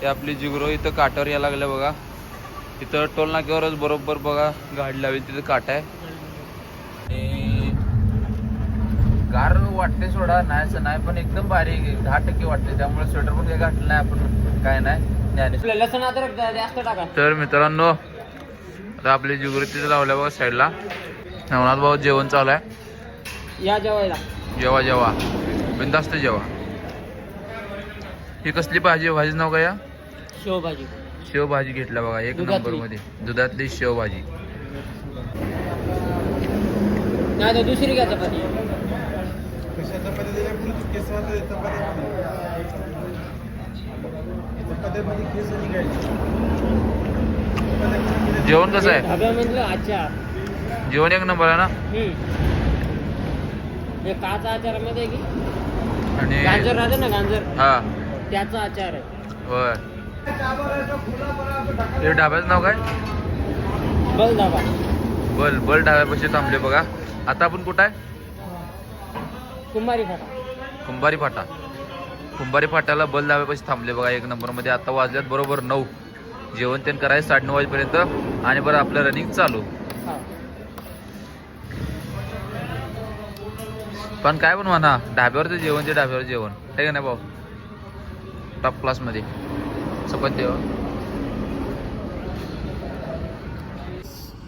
हे आपली जिगरो इथं काठावर यायला लागल्या बघा. इथं टोल नाक्यावरच बरोबर बघा गाडी लावली तिथं काटा आहे. आणि गार वाटते सोडा नाही असं नाही पण एकदम बारीक दहा टक्के वाटते त्यामुळे स्वेटर पण काही घातलं नाही आपण काय नाही. तर मित्रांनो आता आपली जिगरी तिथे लावल्या बघा साईडला नवनाथ भाऊ जेवण चालू आहे. या जेवायला. जेवा जेवा. बिंदास्त जेवा. ही कसली भाजी भाजीच नाव काय या शेवभाजी. शेवभाजी घेतल्या बघा एक. नंबरमध्ये दुधातली शेवभाजी. नाही दुसरी घ्या चपाती. जेवण कसं आहे? जेवण एक नंबर आहे ना? काचा आचारामध्ये आहे की? आणि गाजर राहते ना गाजर? हा. त्याचा आचार आहे. हे ढाब्याचं नाव काय? बल धाबा बल बल ढाब्यापाशी थांबले बघा. आता आपण कुठं आहे? कुंभारी फाटा. कुंभारी फाटा. कुंभारी फाट्याला बल ढाब्यापाशी थांबले बघा एक नंबरमध्ये आता वाजल्यात बरोबर नऊ. जेवण ते करायचं साडेनऊ वाजेपर्यंत. आणि बरं आपलं रनिंग चालू. पण काय पण म्हणा ढाब्यावरचं जेवण ते ढाब्यावर जेवण. आहे का नाही भाऊ? टॉप क्लासमध्ये चपाती हो.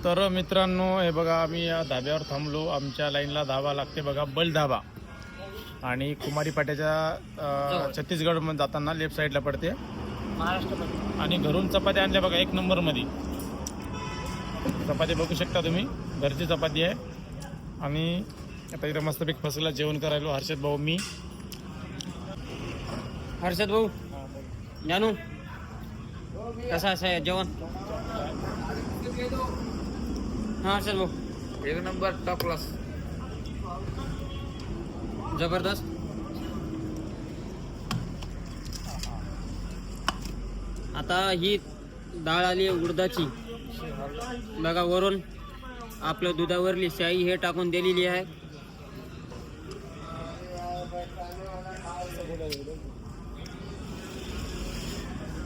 तर मित्रांनो हे बघा आम्ही या धाब्यावर थांबलो. आमच्या लाईनला धाबा लागते बघा बल धाबा आणि कुमारी पाट्याच्या अं, छत्तीसगड जाताना लेफ्ट साईडला पडते. महाराष्ट्र आणि घरून चपात्या आणल्या बघा एक नंबरमध्ये चपाती बघू शकता तुम्ही. घरची चपाती आहे. आणि आता इथं मस्तपैकी फसला जेवण करायलो हर्षद भाऊ मी. हर्षद भाऊ. जानू कसं असं आहे जेवण? हा हर्षद भाऊ एक नंबर टॉप क्लास जबरदस्त. आता ही डाळ आली आहे उडदाची. बघा वरून आपलं दुधावरली शाई हे टाकून दिलेली आहे.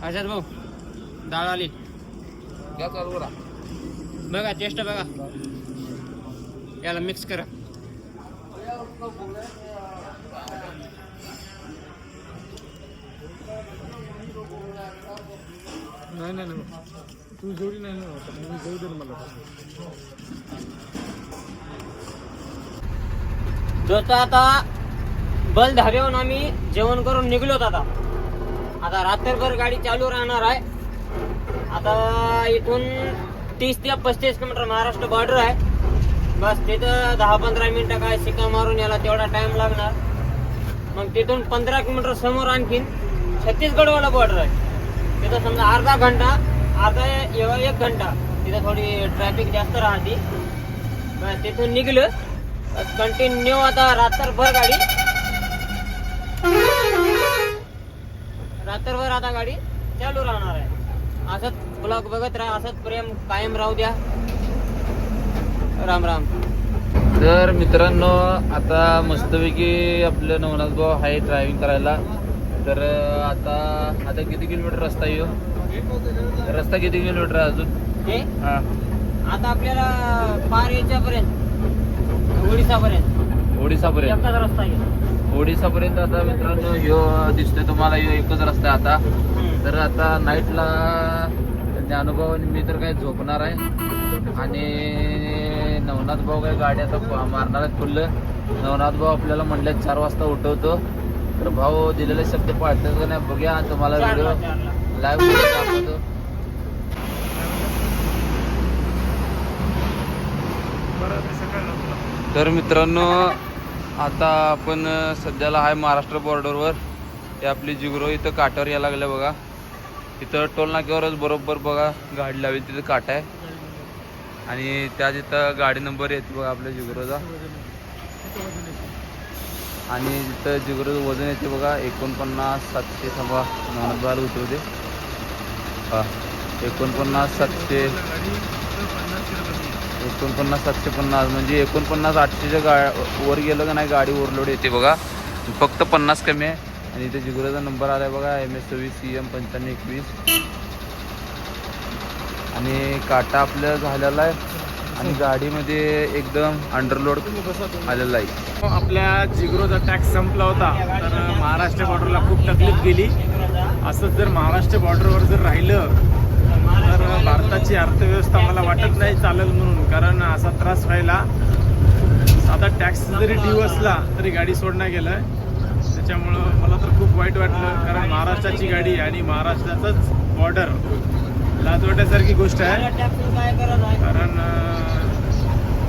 हर्षद भाऊ. डाळ आली. घ्या चालू करा. बघा टेस्ट बघा. याला मिक्स करा. नाही नाही नाही. तू जेवढी नाही ना जेवू दे मला. जसं आता बल धाब्याहून आम्ही जेवण करून निघलोत आता. आता रात्रभर गाडी चालू राहणार आहे. आता इथून तीस ते पस्तीस किलोमीटर महाराष्ट्र बॉर्डर आहे. बस तिथं दहा पंधरा मिनिटं काय शिका मारून याला तेवढा टाइम लागणार. मग तिथून पंधरा किलोमीटर समोर आणखीन छत्तीसगडवाला बॉर्डर आहे. तिथं समजा अर्धा घंटा अर्धा एवढा एक घंटा तिथं थोडी ट्रॅफिक जास्त राहते. बस तिथून निघलं. कंटिन्यू आता रात्रभर गाडी. रात्रभर आता गाडी चालू राहणार आहे. असंच ब्लॉग बघत राहा असंच प्रेम कायम राहू द्या. राम राम. तर मित्रांनो आता मस्तपैकी आपलं नवनाथ भाऊ आहे ड्रायव्हिंग करायला. तर आता आता किती किलोमीटर रस्ता येऊ रस्ता किती किलोमीटर आहे अजून? हे? हा. आता आपल्याला पार याच्यापर्यंत ओडिसापर्यंत. ओडिसापर्यंत. एकटाच रस्ता आहे. ओडिसापर्यंत आता मित्रांनो ह्यो दिसतोय तुम्हाला ह्यो एकच रस्ता आहे आता. तर आता नाईटला ज्ञानोभाऊ मी तर काय झोपणार आहे. आणि नवनाथ भाऊ काय गाडी आता मारणार आहेत फुल्ल. नवनाथ भाऊ आपल्याला म्हणले चार वाजता उठवतो. तर भाऊ दिलेले शब्द पाळतात का नाही बघूया. तुम्हाला व्हिडिओ. लाईव्ह दाखवतो. तर मित्रांनो आता आपण सध्याला आहे महाराष्ट्र बॉर्डरवर हे आपली जिगरो इथं काठावर यायला लागल्या बघा. तिथं टोलनाक्यावरच बरोबर बघा गाडी लावली तिथं काटा आहे. आणि त्या तिथं गाडी नंबर येते बघा आपल्या जिगरोचा. आणि तिथं जिगरोचं वजन येते बघा एकोणपन्नास सातशे थांबा नॉनच बाल उतरवते. हां एकोणपन्नास सातशे एकोणपन्नास सातशे पन्नास म्हणजे एकोणपन्नास आठशेच्या गा वर गेलं का नाही गाडी ओरलोड येते बघा. फक्त पन्नास कमी आहे. आणि इथे जिगुराचा नंबर आलाय बघा एम एस सव्वीस सी एम पंच्याण्णव एकवीस. आणि काटा आपलं झालेला आहे आणि गाडीमध्ये एकदम अंडरलोड आलेला आहे. आपल्या जिग्रोचा टॅक्स संपला होता तर महाराष्ट्र बॉर्डरला खूप तकलीफ गेली. असंच जर महाराष्ट्र बॉर्डरवर जर राहिलं तर भारताची अर्थव्यवस्था मला वाटत नाही चालेल म्हणून कारण असा त्रास व्हायला साधा टॅक्स जरी ड्यू असला तरी गाडी सोडण्यात गेलं त्याच्यामुळं मला तर खूप वाईट वाटलं. कारण महाराष्ट्राची गाडी आणि महाराष्ट्राचंच बॉर्डर लाजवाट्यासारखी गोष्ट आहे. कारण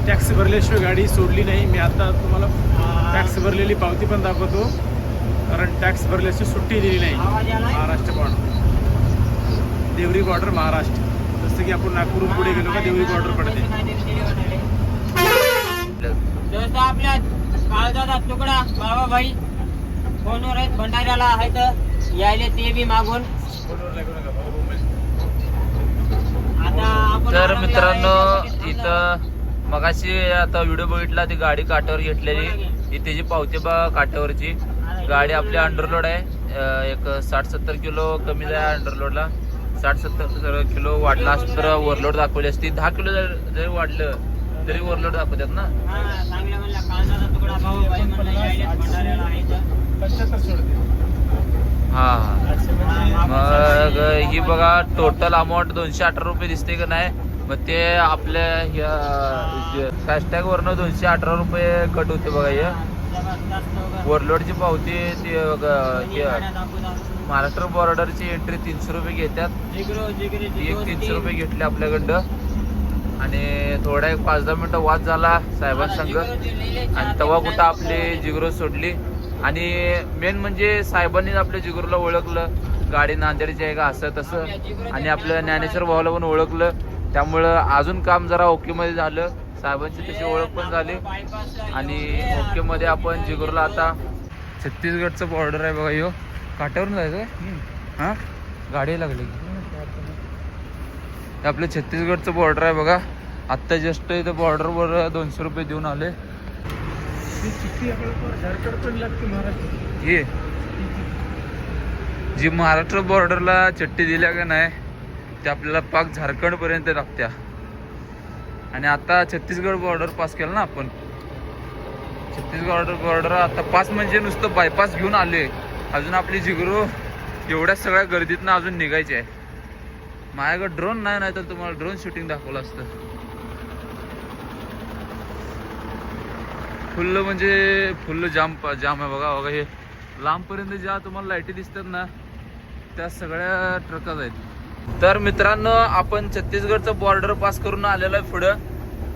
टॅक्स भरल्याशिवाय गाडी सोडली नाही. मी आता तुम्हाला टॅक्स भरलेली पावती पण दाखवतो. कारण टॅक्स भरल्याची सुट्टी दिली नाही. Maharashtra border Deori border Maharashtra. जसं की आपण नागपूरहून पुढे गेलो का देवरी बॉर्डर पडते. आपल्या काळजाचा तुकडा बाबाभाई फोनवर आहेत भंडाऱ्याला आहेत यायले ते बी मागून. आता आपण तर आरामला मित्रांनो आहे. इथं मगाशी आता व्हिडिओ बघितला ती गाडी काठावर घेतलेली. ही त्याची पावती बा काठावरची. गाडी आपली अंडरलोड आहे. अं, एक साठ सत्तर किलो कमी आहे अंडरलोडला साठ सत्तर किलो वाढला असतं तर ओव्हरलोड दाखवली असती. दहा किलो जर जरी वाढलं तरी ओव्हरलोड दाखवतात ना. हा, मग ही बघा टोटल अमाऊंट दोनशे अठरा रुपये दिसते का नाही? मग ते आपल्या फास्टॅग वरनं दोनशे अठरा रुपये कट होते बघा हे. ओव्हरलोडची पावती ती बघा, हे महाराष्ट्र बॉर्डरची एंट्री तीनशे रुपये घेतात. जिगरो जिगरी ती एक तीनशे रुपये घेतले आपल्याकडं. आणि थोडा एक पाच दहा मिनिटं वाद झाला साहेबांसंग आणि तेव्हा कुठं आपली जिगरो सोडली. आणि मेन म्हणजे साहेबांनीच आपल्या जिगरूला ओळखलं. गाडी नांदेडची आहे का असं तसं. आणि आपलं ज्ञानेश्वर भावाला पण ओळखलं. त्यामुळं अजून काम जरा ओके मध्ये झालं. साहेबांची तशी ओळख पण झाली. आणि ओके मध्ये आपण जिगरूला आता छत्तीसगडचं बॉर्डर आहे बघा ह्यो काट्यावरून जायचं? हा? गाडी लागली. हे आपलं छत्तीसगडचं बॉर्डर आहे बघा. आत्ता जस्ट इथं बॉर्डरवर दोनशे रुपये देऊन आले. हे जी महाराष्ट्र बॉर्डरला चट्टी दिल्या का नाही ते आपल्याला पाक झारखंड पर्यंत लागत्या आणि आता छत्तीसगड बॉर्डर पास केलं ना आपण. छत्तीसगड बॉर्डर आता पास म्हणजे नुसतं बायपास घेऊन आले. अजून आपली जिगरू एवढ्या सगळ्या गर्दीतनं अजून निघायची आहे. माझ्याकडे ड्रोन नाही नाही तर तुम्हाला ड्रोन शूटिंग दाखवलं असतं. फुल्ल म्हणजे फुल्ल जाम जाम आहे बघा बघा हे. लांबपर्यंत ज्या तुम्हाला लाईटी दिसतात ना त्या सगळ्या ट्रकात आहेत. तर मित्रांनो आपण छत्तीसगडचं बॉर्डर पास करून आलेलो आहे पुढं.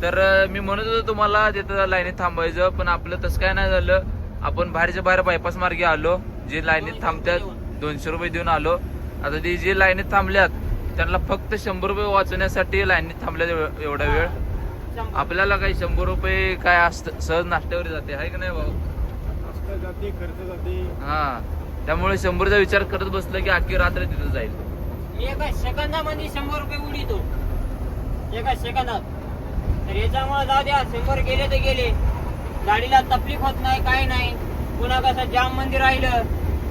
तर मी म्हणत होतो तुम्हाला तिथं लाईनीत थांबायचं पण आपलं तसं काय नाही झालं. आपण बाहेरच्या बाहेर बायपास मार्गे आलो. जे लाईनीत थांबतात दोनशे रुपये देऊन आलो. आता ती जे लाईनीत थांबल्यात त्यांना फक्त शंभर रुपये वाचवण्यासाठी लाईनीत थांबल्यात एव- एवढा वेळ. आपल्याला काही शंभर रुपये काय असतं सहज नाश्त्यावर जाते आहे का नाही भाऊ? असतं जाते खर्च जाते. हा. त्यामुळे शंभरचा विचार करत बसलं की अख्खी रात्र तिथं जाईल. एका सेकंदामध्ये शंभर रुपये उडीतो. एका सेकंदात. तर याच्यामुळे जाऊ द्या शंभर गेले तर गेले. गाडीला तकलीफ होत नाही काय नाही. पुन्हा कसं जाममध्ये राहिलं.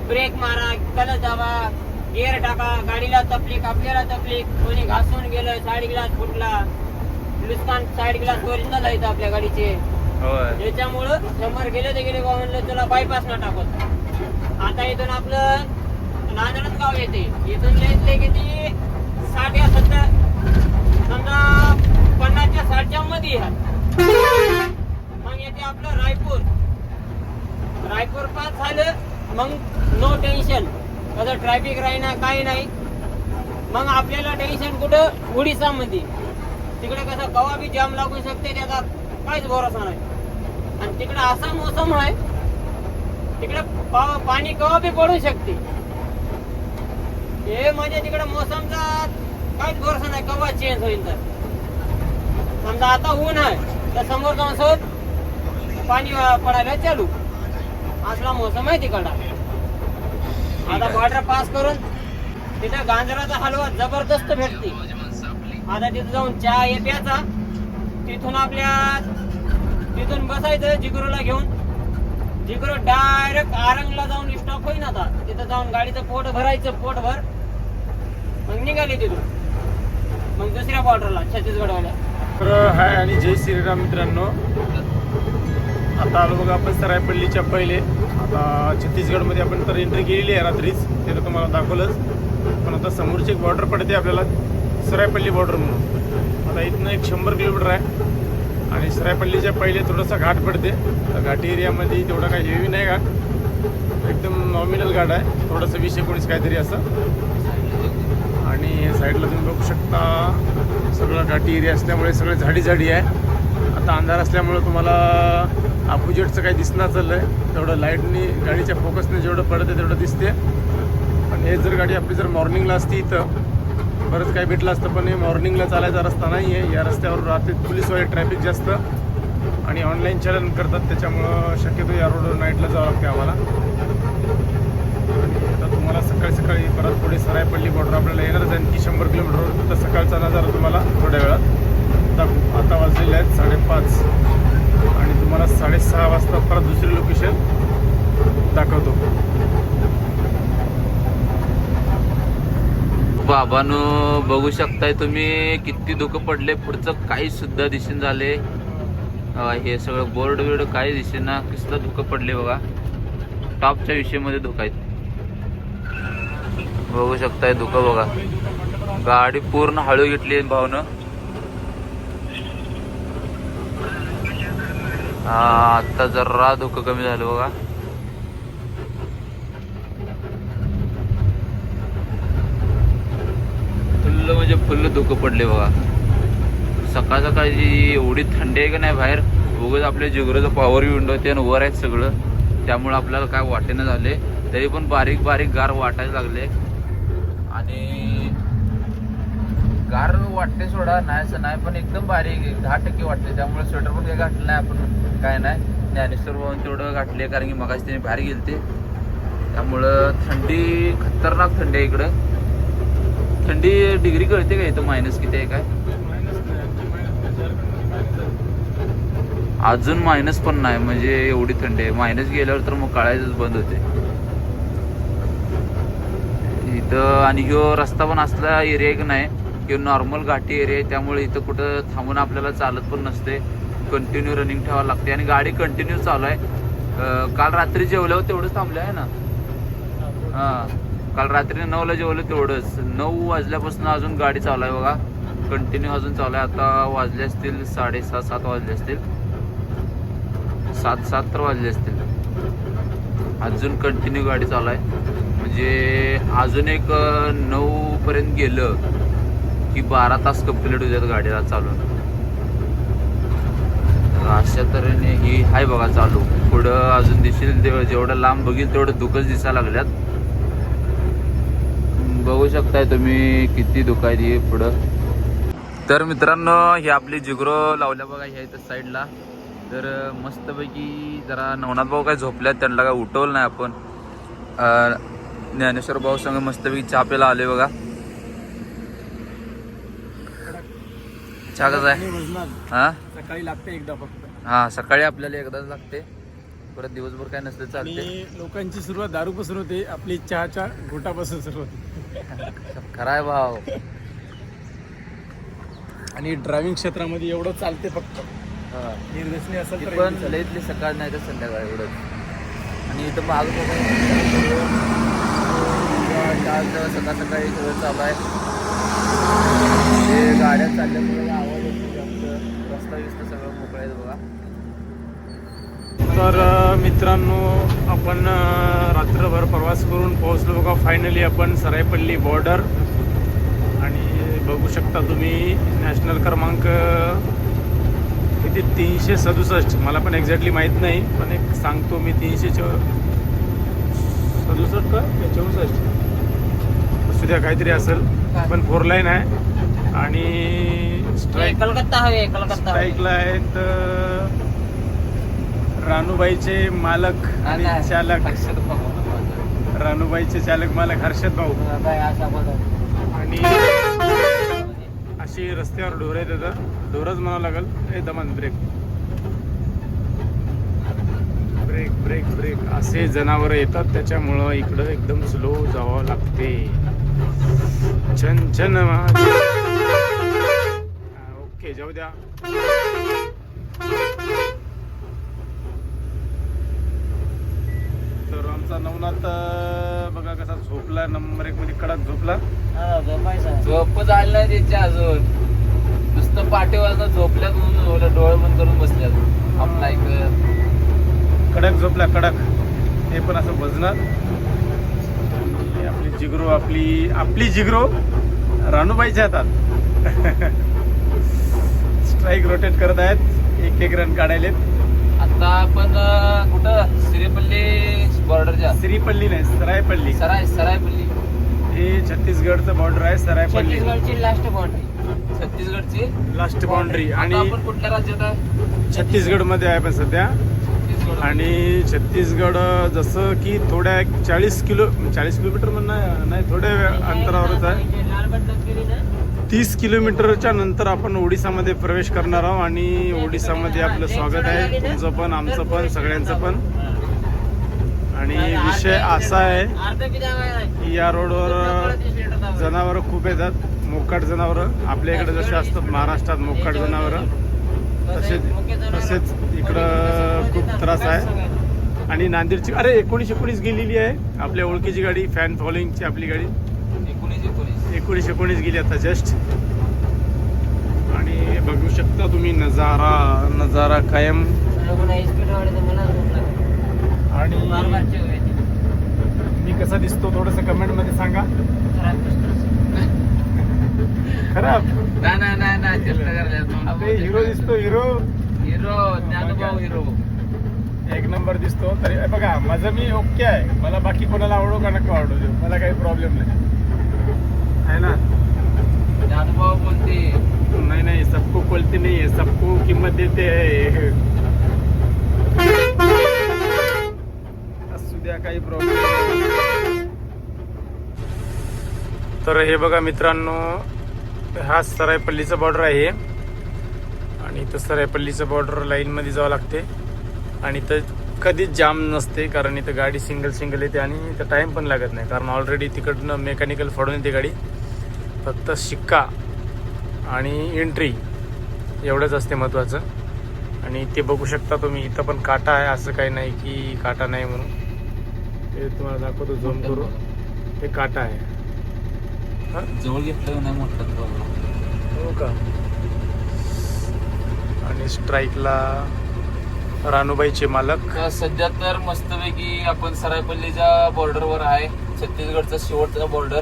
ब्रेक मारा कलच दाबा. गिअर टाका गाडीला तकलीफ आपल्याला तकलीफ. कोणी घासून गेलं साईड ग्लास फुटला. हिंदुस्थान साईड ग्लास ओरिजिनल आहेत आपल्या गाडीचे. त्याच्यामुळं शंभर गेले तर गेले म्हणलं तुला बायपास न टाकत आता इथून आपलं नांदणच गाव येते. इथून येतले किती? साठ या सत्तर. समजा पन्नासच्या साठच्या मध्ये आहे. मग येते आपलं रायपूर. रायपूर पास झालं मग नो टेन्शन कसं ट्रॅफिक राहीना काही नाही. मग आपल्याला टेन्शन कुठं? उडीसा मध्ये तिकडे कसं कवा बी जाम लागू शकते त्याचा काहीच भरोसा नाही. आणि तिकडे असा मोसम आहे तिकडे पाणी कवा बी पडू शकते. हे म्हणजे तिकडे मोसमचा काहीच भरोसा नाही कवा चेंज होईल तर. समजा आता ऊन आहे तर समोर जाऊन सोड पाणी पडायला चालू. असला मोसम आहे तिकडा. आता बॉर्डर पास करून तिथं गांजराचा हलवा जबरदस्त भेटते. आता तिथं जाऊन चहा हे प्याचा तिथून आपल्या तिथून बसायचं जिगरूला घेऊन. जिकडं डायरेक्ट आरंगला जाऊन स्टॉप होईन आता. तिथं जाऊन गाडीचं पोट भरायचं पोट भर. मग निघाले तिथून. मग दुसऱ्या बॉर्डरला छत्तीसगडवाल्या. तर हाय आणि जय श्रीराम मित्रांनो. आता आलो बघा आपण सरायपल्लीच्या पहिले. आता छत्तीसगडमध्ये आपण तर एंट्री केलेली आहे रात्रीच. ते तर तुम्हाला दाखवलंच. पण आता समोरची एक बॉर्डर पडते आपल्याला. सरायपल्ली बॉर्डर म्हणून. आता इथनं एक शंभर किलोमीटर आहे. आणि सरायपल्लीच्या पहिले थोडासा घाट पडते. तर घाटी एरियामध्ये तेवढा काही हेवी नाही घाट. एकदम नॉमिनल घाट आहे. थोडंसं वीस एकोणीस काहीतरी असं. आणि साईडला तुम्ही बघू शकता. सगळं घाटी एरिया असल्यामुळे सगळे झाडी झाडी आहे. आता अंधार असल्यामुळं तुम्हाला अपोजिटचं काही दिसणार चाललं आहे तेवढं लाईटनी गाडीच्या फोकसने जेवढं पडतं तेवढं दिसते पण हे जर गाडी आपली जर मॉर्निंगला असती इथं बरंच काही भेटलं असतं पण हे मॉर्निंगला चालायचा रस्ता नाही आहे या रस्त्यावर रात्री पोलीसवाले ट्रॅफिक जास्त आणि ऑनलाईन चलन करतात त्याच्यामुळं शक्यतो या रोडवर नाईटला जावं लागते आम्हाला. आता तुम्हाला सकाळी सकाळी परत पुढे सरायपल्ली बॉर्डर आपल्याला येणारच आहे आणखी शंभर किलोमीटरवर तर सकाळचा नजारा तुम्हाला थोड्या वेळात. आता आता वाजलेले आहेत साडेपाच. आणि तुम्हाला साडेसहा वाजता परत दुसरी लोकेशन दाखवतो. बाबानो बघू शकताय तुम्ही किती धुकं पडले. पुढचं काही सुद्धा दिसून झाले. हे सगळं बोर्ड बिर्ड काही दिसेना. कसलं धुकं पडले बघा. टॉपच्या विषयीमध्ये धुकं आहेत. बघू शकताय धुकं बघा. गाडी पूर्ण हळू घेतली भावनं. हा आता जरा धुकं कमी झालं बघा. फुल्ल म्हणजे फुल्ल धुकं पडले बघा. सकाळ सकाळची एवढी थंडी आहे का नाही बाहेर उगाच आपल्या जिगराचं पॉवर विंडो ते आणि वर आहेत सगळं. त्यामुळं आपल्याला काय वाटेनं झाले. तरी पण बारीक बारीक गार वाटायला लागले. आणि गार वाटते सोडा नाही असं नाही पण एकदम बारीक दहा टक्के वाटते. त्यामुळे स्वेटर पण काही घातलं नाही आपण काय नाही. ज्ञानेश्वर भवन तेवढं घातले कारण की मगाशी त्याने बाहेर गेलते. त्यामुळं थंडी खतरनाक थंडी आहे इकडं. थंडी डिग्री कळते का इथं? मायनस किती आहे काय? अजून मायनस पण नाही म्हणजे एवढी थंडी आहे. मायनस गेल्यावर तर मग काळायचंच बंद होते. इथं आणि ह्यो रस्ता पण असला एरिया एक नाही. किंवा नॉर्मल घाटी एरिया आहे त्यामुळे इथं कुठं थांबून आपल्याला चालत पण नसते. कंटिन्यू रनिंग ठेवावं लागते. आणि गाडी कंटिन्यू चालू आहे. काल रात्री जेवल्यावर तेवढंच थांबलं आहे ना? हां. काल रात्री नऊला जेवलं तेवढंच. नऊ वाजल्यापासून अजून गाडी चालू आहे बघा. कंटिन्यू अजून चालू आहे. आता वाजले असतील साडेसात सात वाजले असतील. सात सात तर वाजले असतील. अजून कंटिन्यू गाडी चालू आहे. म्हणजे अजून एक नऊपर्यंत नऊ पर्यंत गेलं. की बारा तास कंप्लीट होतात गाडीला चालून. अशा तऱ्हेने ही आहे बघा चालू. पुढं अजून दिसेल तेवढं जेवढं लांब बघील तेवढं दुखच दिसायला लागल्यात. बघू शकताय तुम्ही किती दुखायची पुढं. तर मित्रांनो ही आपली जिगरो लावल्या बघा ह्या इथं साईडला. तर मस्तपैकी जरा नवनाथ भाऊ काय झोपल्यात त्यांना काय उठवलं नाही आपण. ज्ञानेश्वर भाऊ संग मस्तपैकी चहा प्यायला आले बघा. चहा कसा आहे हा? सकाळी लागते एकदा फक्त. हा सकाळी आपल्याला एकदाच लागते. परत दिवसभर काय नसलं चालते लोकांची सुरुवात दारूपासून होते आपली चहाच्या घोटापासून सुरू होते. खराय भाव आणि ड्रायव्हिंग क्षेत्रामध्ये एवढं चालते फक्त. निर्देशनी असेल ती तर पण एवढी. लईतली सकाळ नाही तर संध्याकाळ एवढंच. आणि इथं माग सकाळ सकाळी सगळं चालू आहे. गाड्या चालल्यामुळे सगळं मोकळं आहे बघा. तर मित्रांनो आपण रात्रभर प्रवास करून पोहोचलो बघा. फायनली आपण सरायपल्ली बॉर्डर आणि बघू शकता तुम्ही नॅशनल क्रमांक किती? तीनशे सदुसष्ट. मला पण एक्झॅक्टली माहीत नाही पण एक सांगतो मी तीनशे चौ सदुसष्ट का? चौसष्ट. असू द्या काहीतरी असेल. पण फोर लाईन आहे. आणि स्ट्राईक कलकत्ता हवे कलकत्ता. स्ट्राईकला आहेत रानूबाईचे मालक आणि चालक. रानूबाईचे चालक मालक हर्षद भाऊ. काय अशा बदल आणि अशी रस्त्यावर ढोर आहेत आता. ढोरच म्हणावं लागेल. हे दमान ब्रेक ब्रेक ब्रेक ब्रेक असे जनावर येतात त्याच्यामुळं इकडं एकदम स्लो जावं लागते. छन छन. हा, ओके जाऊ द्या. तर आमचा नवनाथ बघा कसा झोपला नंबर एक मध्ये कडक झोपला. हा, झोपायचं आहे. झोप झाली नाही त्याची अजून. नुसतं पाठी वाजता झोपल्यात म्हणून झोपल्या, डोळे बंद करून बसल्यात. आपला एक कडक झोपला कडक. हे पण असं आणि आपली जिगरो आपली आपली जिगरो रानूबाईच्या हातात. स्ट्राईक रोटेट करत आहेत. एक एक रन काढायलेत आता आपण कुठं? श्रीपल्ली बॉर्डरच्या श्रीपल्ली नाही सरायपल्ली. सराय सरायपल्ली. हे छत्तीसगडचं बॉर्डर आहे सरायपल्ली. छत्तीसगडची लास्ट बाउंड्री छत्तीसगडची? लास्ट बाउंड्री आता आणि आपण कुठल्या राज्यात आहे? छत्तीसगडमध्ये आहे पण सध्या. छत्तीसगड. आणि छत्तीसगड जसं की थोड्या चाळीस किलो चाळीस किलोमीटर म्हणणं नाही थोड्या अंतरावरच आहे. लाल बटन केली ना? तीस किलोमीटरच्या नंतर आपण ओडिसामध्ये प्रवेश करणार आहोत आणि ओडिसामध्ये आपलं स्वागत आहे. तुमचं पण आमचं पण सगळ्यांचं पण. आणि विषय असा आहे की या रोडवर जनावरं खूप येतात. मोकाट जनावरं. आपल्या इकडे जसे असतात महाराष्ट्रात मोकाट जनावरं. तसेच तसेच इकडं खूप त्रास आहे. आणि नांदेडची अरे एकोणीस एकोणीस गेलेली आहे आपल्या ओळखीची गाडी फॅन फॉलोईंगची आपली गाडी. एकोणीस एकोणीस. गेली आता जस्ट. आणि बघू शकता तुम्ही नजारा नजारा कायम. आणि. मी कसा दिसतो थोडस कमेंटमध्ये सांगा. खराब अरे हिरो दिसतो हिरो हिरो हिरो एक नंबर दिसतो तरी बघा माझं मी ओके आहे. मला बाकी कोणाला आवडो का नको आवडू मला काही प्रॉब्लेम नाही. आहे ना? ज्ञानभाऊ बोलते नाही नाही सबको बोलते नाही है सबको किंमत देते है असू द्या काही प्रॉब्लेम तर हे बघा मित्रांनो हा सरायपल्लीचा बॉर्डर आहे. आणि इथं सरायपल्लीचं बॉर्डर लाईनमध्ये जावं लागते. आणि इथं कधीच जाम नसते कारण इथं गाडी सिंगल सिंगल येते आणि इथं टाईम पण लागत नाही. कारण ऑलरेडी तिकडनं मेकॅनिकल फोडून येते गाडी. फक्त शिक्का आणि एंट्री एवढंच असते महत्त्वाचं आणि ते बघू शकता तुम्ही इथं पण काटा आहे असं काही नाही की काटा नाही म्हणून. ते तुम्हाला दाखवतो झूम करू ते काटा आहे. हा? जवळ घेतलं नाही. हो का? आणि स्ट्राईकला रानूबाईचे मालक. सध्या तर मस्तपैकी आपण सरायपल्लीच्या बॉर्डरवर आहे. छत्तीसगडचा शेवटचा बॉर्डर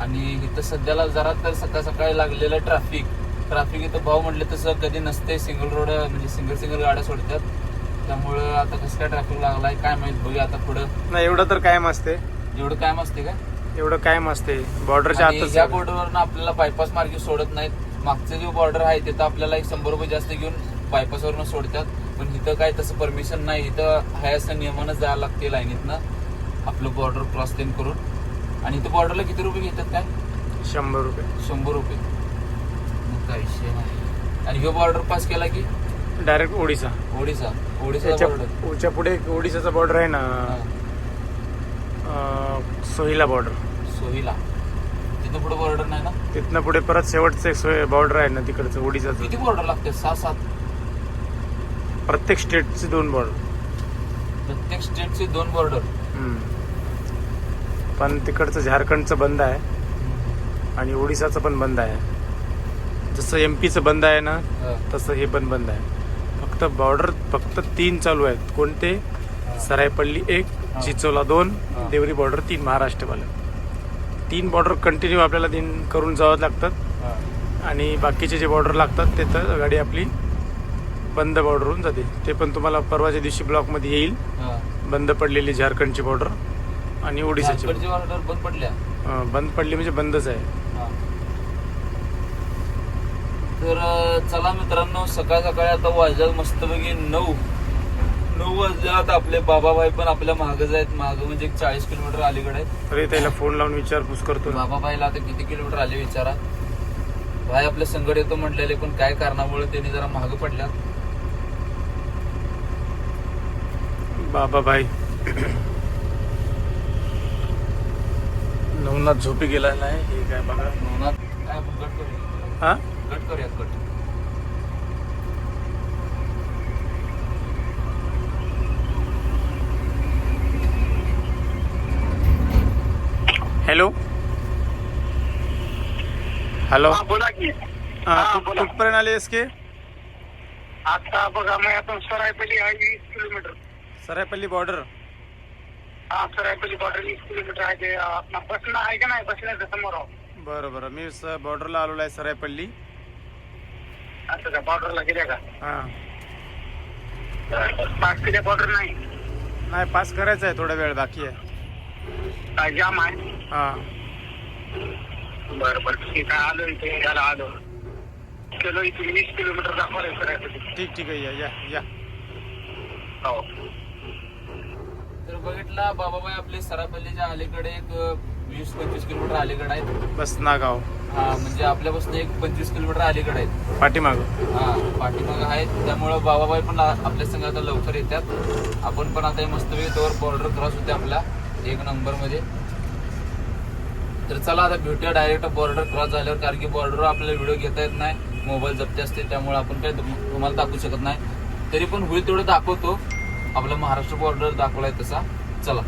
आणि इथं सध्याला जरा तर सकाळ सकाळी लागलेलं ट्रॅफिक ट्रॅफिक इथं भाव म्हटले तसं कधी नसते सिंगल रोड म्हणजे सिंगल सिंगल गाड्या सोडतात. त्यामुळं आता कसं काय ट्रॅफिक लागलाय काय माहीत बघूया आता पुढं. नाही एवढं तर कायम असते. एवढं कायम असते का? एवढं कायम असते. बॉर्डरच्या आणि आतच या बॉर्डरवरनं आपल्याला बायपास मार्गे सोडत नाहीत. मागचं जे बॉर्डर आहे तिथं आपल्याला एक शंभर रुपये जास्त घेऊन बायपासवरनं सोडतात. पण इथं काय तसं परमिशन नाही. इथं हाय असं नियमानं जायला लागते लाईनीतनं. आपलं बॉर्डर क्रॉस करून. आणि इथं बॉर्डरला किती रुपये घेतात काय? शंभर रुपये. शंभर रुपये. मग काय विषय नाही. आणि हे बॉर्डर पास केला की? डायरेक्ट ओडिसा. ओडिसा. ओडिसा बॉर्डर पुढे ओडिसाचा बॉर्डर आहे ना? अं, सोहिला बॉर्डर सोहिला. तिथं पुढे बॉर्डर नाही ना? तिथनं पुढे परत शेवटचं एक सोय बॉर्डर आहे ना तिकडचं ओडिसाचं. किती बॉर्डर लागते सहा सात? प्रत्येक स्टेटचे दोन बॉर्डर प्रत्येक स्टेटचे दोन बॉर्डर पण तिकडचं झारखंडचं बंद आहे. आणि ओडिसाचं पण बंद आहे. जसं एम पीचं बंद आहे ना तसं हे पण बंद आहे. फक्त बॉर्डर फक्त तीन चालू आहेत. कोणते? सरायपल्ली एक. चिचोला दोन. देवरी बॉर्डर तीन महाराष्ट्रवाले. तीन बॉर्डर कंटिन्यू आपल्याला तीन करून जावं लागतात. आणि बाकीचे जे बॉर्डर लागतात ते तर गाडी आपली बंद बॉर्डरहून जाते. ते पण तुम्हाला परवाच्या दिवशी ब्लॉकमध्ये येईल. बंद पडलेली झारखंडची बॉर्डर आणि बॉर्डर बंद पडल्या. बंद पडली म्हणजे बंदच आहे. तर अं, चला मित्रांनो सकाळ सकाळी आता वाजल्यात मस्तपैकी नऊ. नऊ वाजल्यात आपले बाबाभाई पण आपल्या मागच आहेत. माग म्हणजे एक चाळीस किलोमीटर अलीकडे आहेत. अरे त्याला फोन लावून विचारपूस करतो ना बाबाभाईला आता किती किलोमीटर आले विचारा. भाई आपल्या संकट येतो म्हटलेले पण काय कारणामुळे त्यांनी जरा माग पडल्यात. बाबा भाई नवनाथ झोपी गेला नाही हे काय बघा. नवनाथ, काय आपण कट करूया? हा? कट करूयात कट. हॅलो हॅलो हा बोला की. कुठपर्यंत आले एस के? आता बघा मग सरायपल्ली आहे वीस kilometre. Saraipali border Saraipali border वीस किलोमीटर आहे ते आपला आहे का नाही बसण्याच्या समोर आहो. बरं बरं. मी स- बॉर्डरला आलेलो आहे सरायपल्ली. असं का बॉर्डरला गेल्या का? हा. पाच किलो बॉर्डर नाही? नाही पास करायचं आहे थोडा वेळ बाकी आहे. काय जाम आहे? हा. बरं बरं. ठीक आहे आलो इथे याला आलो. केलो इथे वीस किलोमीटर दाखवलंय सरायपल्ली. ठीक ठीक आहे या या या. हो. तर बघितला बाबाबाई आपले सरापल्लीच्या अलीकडे एक वीस पंचवीस किलोमीटर अलीकडे आहेत. बस नागाव हा म्हणजे आपल्यापासून एक पंचवीस किलोमीटर अलीकडे आहेत. पाठीमाग. हा पाठीमाग आहेत. त्यामुळं बाबाबाई पण आ- आपल्या संघ आता लवकर येतात. आपण पण आता मस्तपैकी तोवर बॉर्डर क्रॉस होते आपला एक नंबरमध्ये तर चला आता भेटूया डायरेक्ट बॉर्डर क्रॉस झाल्यावर कारण की बॉर्डरवर आपल्याला व्हिडिओ घेता येत नाही. मोबाईल जप्ती असते त्यामुळे आपण काही तुम- तुम्हाला दाखवू शकत नाही. तरी पण होईल तेवढं दाखवतो. आपला महाराष्ट्र बॉर्डर दाखवलाय तसा. चला.